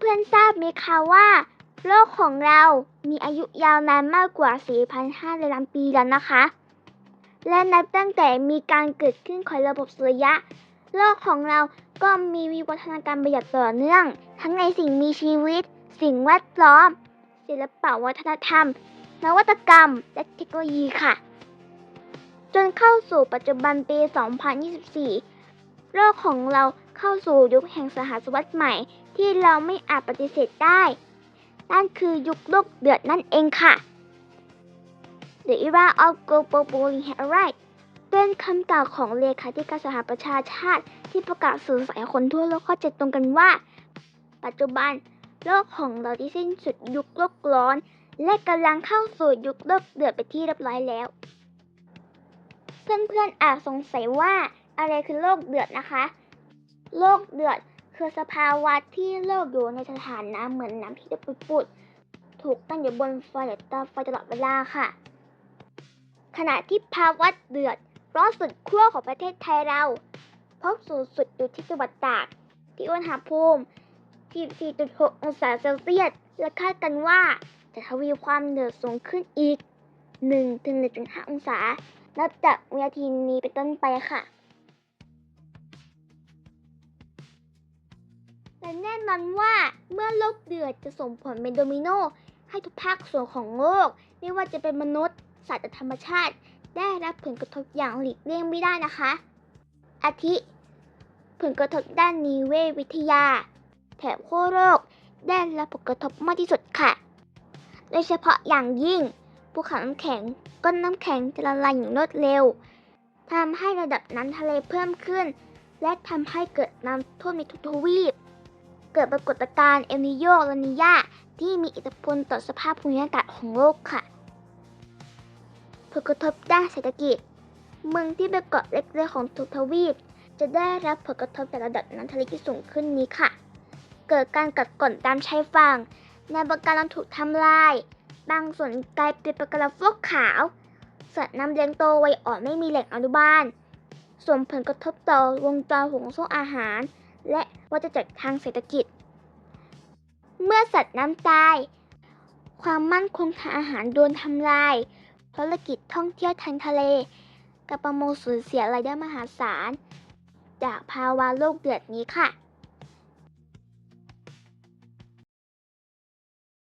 เพื่อนๆทราบไหมคะว่า โลกของเรามีอายุยาวนานมากกว่า 4,500 ล้านปีแล้วนะคะ และนับตั้งแต่มีการเกิดขึ้นของระบบสุริยะ โลกของเราก็มีวิวัฒนาการไปอย่างต่อเนื่อง ทั้งในสิ่งมีชีวิต สิ่งแวดล้อม ศิลปวัฒนธรรม นวัตกรรม และเทคโนโลยีค่ะ จนเข้าสู่ปัจจุบันปี 2024 โลกของเราเข้าสู่ยุคแห่งสหัสวรรษใหม่ ที่เราไม่อาจปฏิเสธได้ นั่นคือยุคโลกเดือดนั่นเองค่ะ The era of global bullying has arrived เป็นคำกล่าวของเลขาธิการสหประชาชาติที่ประกาศสื่อสารให้คนทั่วโลกเข้าใจตรงกันว่า ปัจจุบันโลกของเราที่สิ้นสุดยุคโลกร้อน และกำลังเข้าสู่ยุคโลกเดือดไปที่เรียบร้อยแล้ว เพื่อนๆอาจสงสัยว่าอะไรคือโลกเดือดนะคะ โลกเดือด คือสภาวะที่โลกอยู่ในสถานะเหมือนน้ำที่จะปุดๆ ถูกตั้งอยู่บนไฟหรือเตาไฟตลอดเวลาค่ะ ขณะที่ภาวะเดือดร้อนสุดขั้วของประเทศไทยเรา พบสูงสุดอยู่ที่จังหวัดตาก ที่อุณหภูมิที่4.6 องศาเซลเซียส และคาดกันว่าจะทวีความเดือดสูงขึ้นอีก 1-1.5 องศา นับจากวินาทีนี้เป็นต้นไปค่ะ และแน่นอนว่าเมื่อโลกเดือดจะส่งผลเป็นโดมิโนให้ทุกภาคส่วนของโลก ไม่ว่าจะเป็นมนุษย์ สัตว์ธรรมชาติ ได้รับผลกระทบอย่างหลีกเลี่ยงไม่ได้นะคะ อาทิ ผลกระทบด้านนิเวศวิทยา แถบขั้วโลกได้รับผลกระทบมากที่สุดค่ะ โดยเฉพาะอย่างยิ่งภูเขาน้ำแข็งก้อนน้ำแข็งจะละลายอย่างรวดเร็วทำให้ระดับน้ำทะเลเพิ่มขึ้น และทำให้เกิดน้ำท่วมในทุกทวีป เกิดปรากฏการณ์เอลนิโยลานิยาที่มีอิทธิพลต่อสภาพภูมิอากาศของโลกค่ะ ผลกระทบด้านเศรษฐกิจ เมืองที่เป็นเกาะเล็กๆของทุกทวีป จะได้รับผลกระทบจากระดับน้ำทะเลที่สูงขึ้นนี้ค่ะ เกิดการกัดก่อนตามชายฝั่งแนวปะการังถูกทำลาย บางส่วนกลายเป็นปะการังฟอกขาว สัตว์น้ำเลี้ยงโตวัยอ่อนไม่มีแหล่งอนุบาล ส่งผลกระทบต่อวงจรห่วงโซ่อาหาร ว่าจะจัดทางเศรษฐกิจ เมื่อสัตว์น้ำตาย ความมั่นคงทางอาหารโดนทำลาย ธุรกิจท่องเที่ยวทางทะเลกับประมงสูญเสียรายได้มหาศาล จากภาวะโลกเดือดนี้ค่ะ